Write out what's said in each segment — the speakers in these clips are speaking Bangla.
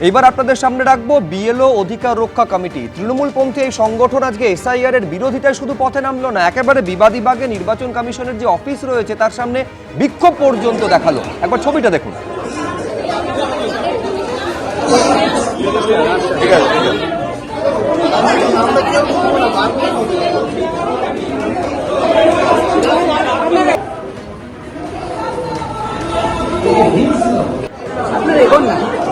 এইবার আপনাদের সামনে রাখব বিএলও অধিকার রক্ষা কমিটি। তৃণমূলপন্থী এই সংগঠন আজকে এসআইআর এর বিরোধিতায় শুধু পথে নামলো না, একেবারে বিবাদী বাগে নির্বাচন কমিশনের যে অফিস রয়েছে তার সামনে বিক্ষোভ পর্যন্ত দেখাল। একবার ছবিটা দেখুন। লড়াই চাই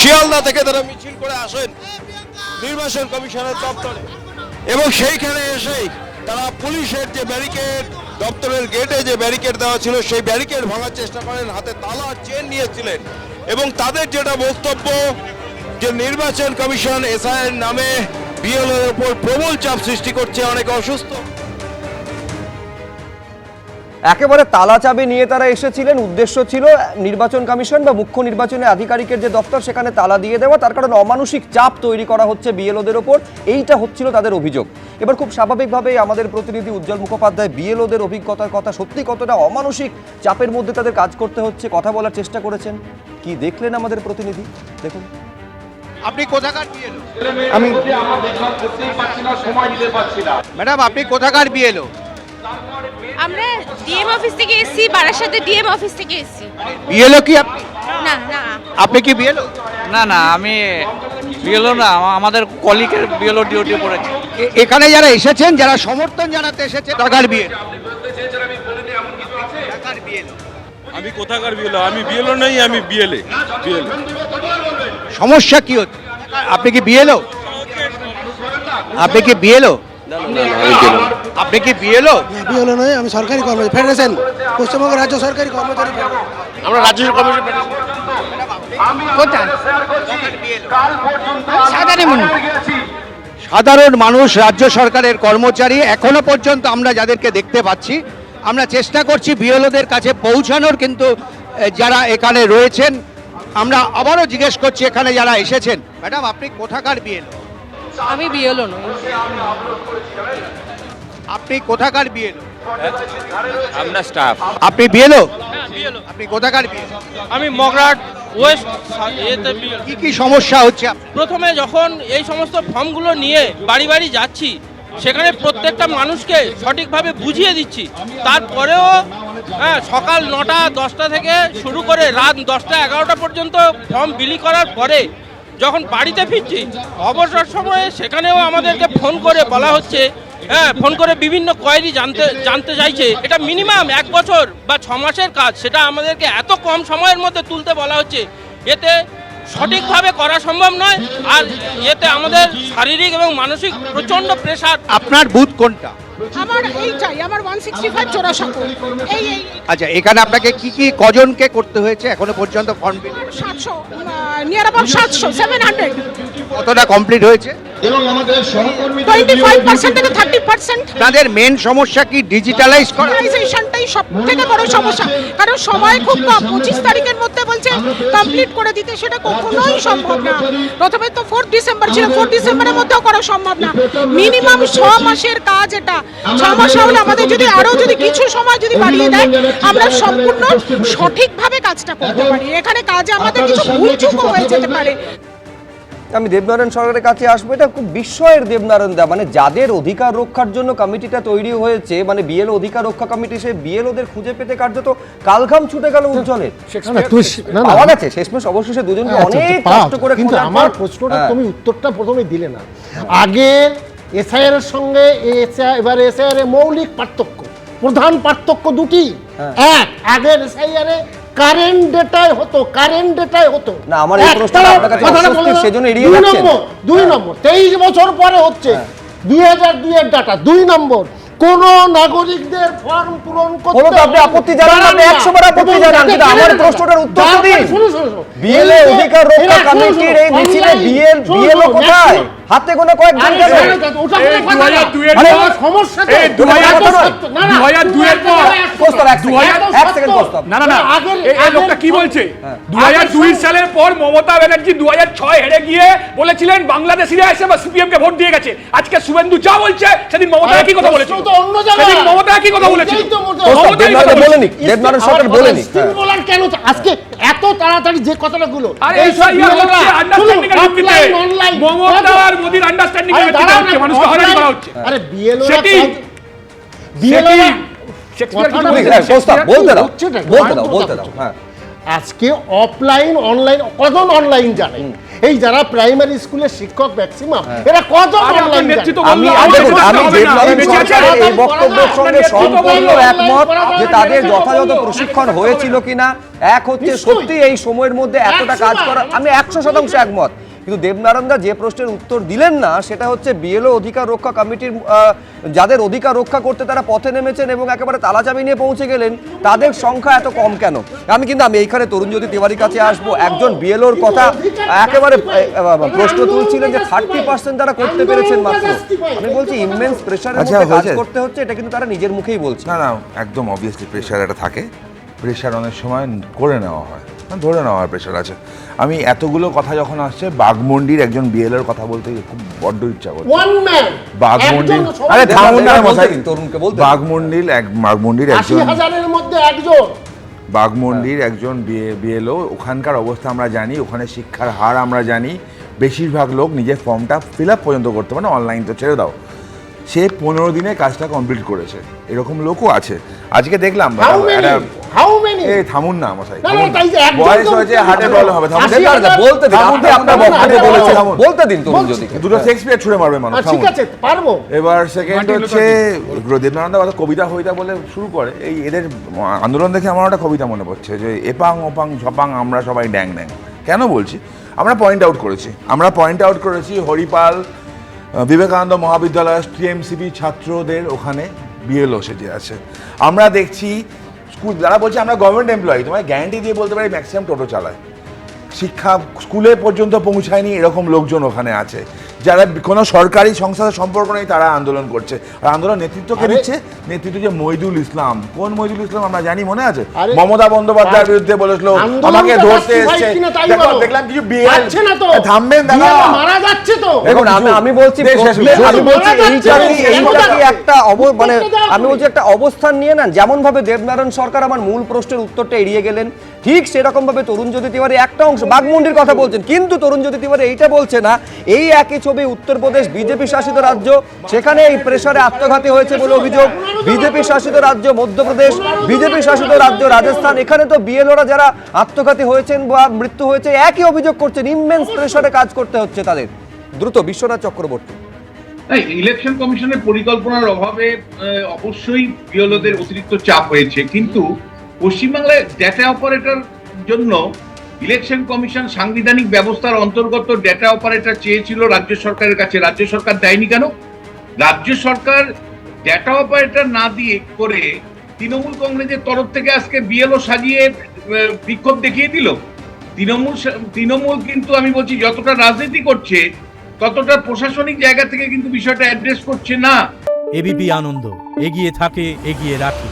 শিয়ালদা থেকে তারা মিছিল করে আসেন নির্বাচন কমিশনের দপ্তরে। এবং সেইখানে এসেই তারা পুলিশের যে ব্যারিকেড, দপ্তরের গেটে যে ব্যারিকেড দেওয়া ছিল, সেই ব্যারিকেড ভাঙার চেষ্টা করেন, হাতে তালা, চেন নিয়েছিলেন। এবং তাদের যেটা বক্তব্য, যে নির্বাচন কমিশন এসআইয়ের নামে বিএলওর উপর প্রবল চাপ সৃষ্টি করছে, অনেক অসুস্থ। একেবারে তালা চাবি নিয়ে তারা এসেছিলেন, উদ্দেশ্য ছিল নির্বাচন কমিশন বা মুখ্য নির্বাচনী আধিকারিকের যে দপ্তর, সেখানে তালা দিয়ে দেওয়া, তার কারণে অমানসিক চাপ তৈরি করা হচ্ছে বিএলওদের ওপর। এইটা হচ্ছিল তাদের অভিযোগ। এবার খুব স্বাভাবিকভাবেই আমাদের প্রতিনিধি উজ্জ্বল মুখোপাধ্যায় বিএলওদের অভিজ্ঞতার কথা সত্যি কতটা অমানসিক চাপের মধ্যে তাদের কাজ করতে হচ্ছে কথা বলার চেষ্টা করেছেন। কি দেখলেন আমাদের প্রতিনিধি? দেখুন। আপনি কোথাকার বিএলও? আমি ম্যাডাম আপনি কোথাকার বিএলও? আমরা ডিএম অফিস থেকে এসেছি বারাসাতে ডিএম অফিস থেকে এসেছি। বিএলও কি আপনি? না না। আপনি কি বিএলও? না না আমি বিএলও না আমাদের কলিগের বিএলও ডিউটি পড়েছে। এখানে যারা এসেছেন যারা সমর্থন জানাতে এসেছে ঢাকার বিএলও ঢাকার আমি কোথাকার বিএলও? আমি বিএলও নই আমি বিএলএ। বিএলএ। সমস্যা কি হচ্ছে? আপনি কি বিএলও? আপনি কি বিএলও? আপনি কি বিএলও? বিএলও নয় আমি সরকারি কর্মচারী। ফেডারেশন পশ্চিমবঙ্গ রাজ্য সরকারি কর্মচারী আমরা রাজ্য কমিশন সাধারণ মানুষ। রাজ্য সরকারের কর্মচারী এখনও পর্যন্ত আমরা যাদেরকে দেখতে পাচ্ছি আমরা চেষ্টা করছি বিএলওদের কাছে পৌঁছানোর কিন্তু যারা এখানে রয়েছেন আমরা আবারও জিজ্ঞেস করছি এখানে যারা এসেছেন। ম্যাডাম আপনি কোথাকার বিএলও? আমি বিএলও নই। আপনি কোথাকার বিএলও? আমরা স্টাফ আপনি বিএলও আপনি কোথাকার আমি মগরাট ওয়েস্ট এতে কি কি সমস্যা হচ্ছে প্রথমে যখন এই সমস্ত ফর্মগুলো নিয়ে বাড়ি বাড়ি যাচ্ছি সেখানে প্রত্যেকটা মানুষকে সঠিকভাবে বুঝিয়ে দিচ্ছি। তারপরেও হ্যাঁ সকাল নটা দশটা থেকে শুরু করে রাত দশটা এগারোটা পর্যন্ত ফর্ম বিলি করার পরে যখন বাড়িতে ফিরছি, অবসর সময়ে সেখানেও আমাদেরকে ফোন করে বলা হচ্ছে হ্যাঁ ফোন করে বিভিন্ন কোয়ারি জানতে জানতে চাইছে। এটা মিনিমাম এক বছর বা ছ মাসের কাজ, সেটা আমাদেরকে এত কম সময়ের মধ্যে তুলতে বলা হচ্ছে। এতে সঠিকভাবে করা সম্ভব নয়, আর এতে আমাদের শারীরিক এবং মানসিক প্রচণ্ড প্রেশার আপনার বুথ কোনটা? আমার এইটাই আমার ওয়ান সিক্সটি ফাইভ এই এই। আচ্ছা এখানে আপনাকে কি কি কজনকে করতে হয়েছে? এখনও পর্যন্ত ফর্ম বিলি সাতশো নিয়ার অ্যাবাউট সাতশো সেভেন হান্ড্রেড কতটা কমপ্লিট হয়েছে? টোয়েন্টি ফাইভ পার্সেন্ট থেকে থার্টি পার্সেন্ট তাদের মেন সমস্যা কি ডিজিটালাইজ করা? অর্গানাইজেশনটাই সব থেকে বড় সমস্যা। কারণ সময় খুব কম। পঁচিশ তারিখের মধ্যে বলছে কমপ্লিট করে দিতে। সেটা কখনোই সম্ভব না। প্রথমে তো ফোর্থ ডিসেম্বর ছিল। ফোর্থ ডিসেম্বরের মধ্যেও করা সম্ভব না। মিনিমাম ছ মাসের কাজ এটা। ছ মাস হলে আমাদের যদি আরও যদি কিছু সময় যদি বাড়িয়ে দেয়, আমরা সম্পূর্ণ সঠিকভাবে কাজটা করতে পারি। এখানে কাজে আমাদের কিছু ভুলচুকও হয়ে যেতে পারে। আমি দেবনারায়ণ সরকারের কাছে আসব। এটা খুব বিস্ময়ের দেবনারায়ণ দা মানে যাদের অধিকার রক্ষার জন্য কমিটিটা তৈরি হয়েছে মানে বিএল অধিকার রক্ষা কমিটি সেই বিএলওদের খুঁজে পেতে কার্যত কালঘাম ছুটে গেল পাওয়া গেছে শেষমেশ অবশেষে দুজনকে আচ্ছা, অনেক কষ্ট করে কিন্তু আমার প্রশ্নটা হ্যাঁ। তুমি উত্তরটা প্রথমে দিলে না। আগে এসআইআর এর সঙ্গে এবার এসআইআর এর মৌলিক পার্থক্য প্রধান পার্থক্য দুটি। হ্যাঁ। এক আগের এসআইআর এ কারেন্ট ডেটায় হতো কারেন্ট ডেটায় হতো না, আমার এই প্রশ্নটা আপনার কাছে নাও। সেজন্য এড়িয়ে যাচ্ছেন। দুই নম্বর তেইশ বছর পরে হচ্ছে দুই হাজার দুই এর ডাটা দুই নম্বর কোন নাগরিকদের ফর্ম পূরণ করতে কোনো তো আপনি। আপত্তি জানান আপনি 100 বার আপত্তি জানান, কিন্তু আমার প্রশ্নটার উত্তর দিন। যে- অধিকার রক্ষা কমিটির এই মিছিলে BLO শুনুন, কোথায়? হাতে গোনা কয়েকজন আরে কেন? শোনো তো, ওটা কোনো এই কথা না। 2002 আরে পর- সমস্যা তো। এই 2000 এত সত্য- না, না, 2002 এর পর- প্রস্তাব, এক সেকেন্ড, এত এক সত্য। সেকেন্ড প্রস্তাব। না না না আগের- এই- এই লোকটা কি বলছে। দু হাজার দুই সালের পর মমতা ব্যানার্জি দু হাজার ছয় হেরে গিয়ে বলেছিলেন বাংলাদেশিরা এসে বা সিপিএম কে ভোট দিয়ে গেছে আজকে শুভেন্দু যা বলছে সেদিন মমতা কথা। সেদিন মমতা একই কথা বলেছিল। বলেনি দেবনারায়ণ সরকার কেন আজকে এত তাড়াতাড়ি যে কথাটা গুলো আরে এই সব মমতা আর মোদির understanding এর ভিত্তিতে হচ্ছে, মানুষকে হয়রানি করা হচ্ছে। আরে বিএলও সেটি বিএলও শেক্সপিয়ার কথাটা কি ঠিক বলেছে? আছে, প্রস্তাব বলতে দাও বলতে দাও বলতে দাও হ্যাঁ আজকে অফলাইন অনলাইন কজন অনলাইন জানে এই যারা প্রাইমারি স্কুলের শিক্ষক ম্যাক্সিমাম এরা কজন অনলাইন আমি এই বক্তব্যের সঙ্গে সম্পূর্ণ একমত যে তাদের যথাযথ প্রশিক্ষণ হয়েছিল কিনা? এক হচ্ছে সত্যি এই সময়ের মধ্যে এতটা কাজ করা আমি একশো শতাংশ একমত। কিন্তু দেবনারায়ণ দা যে প্রশ্নের উত্তর দিলেন না সেটা হচ্ছে বিএলও অধিকার রক্ষা কমিটির যাদের অধিকার রক্ষা করতে তারা পথে নেমেছেন এবং একেবারে তালাচাবি নিয়ে পৌঁছে গেলেন তাদের সংখ্যা এত কম কেন? আমি কিন্তু আমি এইখানে তরুণজ্যোতি তিওয়ারির কাছে আসব একজন বিএলওর কথা একেবারে প্রশ্ন তুলছিলেন যে থার্টি পার্সেন্ট তারা করতে পেরেছেন মাত্র। আমি বলছি ইমেন্স প্রেশারের আচ্ছা, মধ্যে কাজ করতে হচ্ছে এটা কিন্তু তারা নিজের মুখেই বলছে। না না একদম অবভিয়াসলি প্রেশার এটা থাকে। প্রেশার অনেক সময় করে নেওয়া হয় ধরে নেওয়ার প্রেশার আছে। আমি এতগুলো কথা যখন আসছে বাগমন্ডির একজন বিএলের কথা বলতে খুব বড্ড ইচ্ছা করছে। ওয়ান ম্যান বাগমন্ডির আরে থামুন না মশাই। তরুণকে বলতে দিন। বাগমন্ডির এক বাগমন্ডির আশি একজন হাজারের মধ্যে একজন। বাগমন্ডির একজন বিএলও ওখানকার অবস্থা আমরা জানি ওখানে শিক্ষার হার আমরা জানি। বেশিরভাগ লোক নিজের ফর্মটা ফিল আপ পর্যন্ত করতে পারে অনলাইন তো ছেড়ে দাও। সে পনেরো দিনে কাজটা কমপ্লিট করেছে। এরকম লোকও আছে। আজকে দেখলাম হাউ মেনি একটা- হাউ এই থামুন না মশাই না, না, থামুন না। তাই যে একজন বয়স হয়েছে হার্টের প্রবলেম হবে থামুন। আশি দেবনারায়ণ দা, হাজার- বলতে দিন আপনি আপনার বক্তব্য বলেছেন বলতে দিন তরুণজ্যোতিকে দুটো শেক্সপিয়ার ছুড়ে মারবে মানুষ ঠিক আছে পারব। এবার সেকেন্ড হচ্ছে দেবনারায়ণ কথা কবিতা হইতা বলে শুরু করে এই এদের আন্দোলন দেখে আমার একটা কবিতা মনে পড়ছে যে এপাং ওপাং ঝপাং আমরা সবাই ড্যাং ড্যাং। কেন বলছি? আমরা পয়েন্ট আউট করেছি আমরা পয়েন্ট আউট করেছি হরিপাল বিবেকানন্দ মহাবিদ্যালয় টিএমসিবি ছাত্রদের ওখানে বিএলও সেজে আছে। আমরা দেখছি স্কুল যারা বলছে আমরা গভর্নমেন্ট এমপ্লয়ি তোমায় গ্যারান্টি দিয়ে বলতে পারি ম্যাক্সিমাম টোটো চালায়। শিক্ষা স্কুলে পর্যন্ত পৌঁছায়নি এরকম লোকজন ওখানে আছে। যারা কোনো সরকারি সংস্থার সম্পর্ক নেই তারা আন্দোলন করছে। আর আন্দোলন নেতৃত্বকে দিচ্ছে নেতৃত্ব যে মইদুল ইসলাম। কোন মইদুল ইসলাম আমরা জানি মনে আছে? মমতা বন্দ্যোপাধ্যায়ের বিরুদ্ধে বলেছিল আমাকে ধরতে এসছে। দেখলাম কিছু বিয়ে থামবেন দাদা। তো দেখুন আমি আমি বলছি দেশ শেষ প্রশ্নে- আমি বলছি মারা যাচ্ছে, এইটা কি কেন এইটা কি যাবে? একটা মানে আমি বলছি একটা অবস্থান নিয়ে নেন। যেমন ভাবে দেবনারায়ণ সরকার আমার মূল প্রশ্নের উত্তরটা এড়িয়ে গেলেন ঠিক সেরকম ভাবে তরুণজ্যোতি তিওয়ারি একটা অংশ বাগমুন্ডির কথা বলছেন কিন্তু তরুণজ্যোতি তিওয়ারি এইটা বলছে না এই একই ছবি উত্তরপ্রদেশ বিজেপি শাসিত রাজ্য সেখানে এই প্রেসারে আত্মঘাতী হয়েছে বলে অভিযোগ বিজেপি শাসিত রাজ্য মধ্যপ্রদেশ বিজেপি শাসিত রাজ্য রাজস্থান এখানে তো বিএলওরা যারা আত্মঘাতী হয়েছেন বা মৃত্যু হয়েছে একই অভিযোগ করছেন ইমেন্স প্রেসারে কাজ করতে হচ্ছে তাদের। দ্রুত বিশ্বনাথ চক্রবর্তী। ইলেকশন কমিশনের পরিকল্পনার অভাবে অবশ্যই বিএলওদের অতিরিক্ত চাপ হয়েছে। কিন্তু পশ্চিমবাংলায় ডেটা অপারেটর জন্য ইলেকশন কমিশন সাংবিধানিক ব্যবস্থার অন্তর্গত ডেটা অপারেটর চেয়েছিল রাজ্য সরকারের কাছে। রাজ্য সরকার দেয়নি কেন? রাজ্য সরকার ডেটা অপারেটর না দিয়ে করে তৃণমূল কংগ্রেসের তরফ থেকে আজকে বিএলও সাজিয়ে বিক্ষোভ দেখিয়ে দিল। তৃণমূল তৃণমূল কিন্তু আমি বলছি, যতটা রাজনীতি করছে ততটা প্রশাসনিক জায়গা থেকে কিন্তু বিষয়টা অ্যাড্রেস করছে না। এবিপি আনন্দ, এগিয়ে থাকে, এগিয়ে রাখে।